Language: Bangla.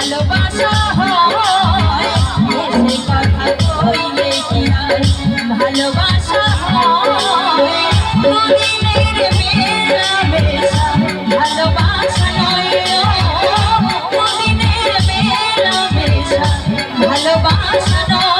ভালোবাসা হয়। কথা কইলে কি আর ভালোবাসা হয়? মনের মেলা মেলা ভালোবাসা নয় মনের মেলা মেলা ভালোবাসা নয়।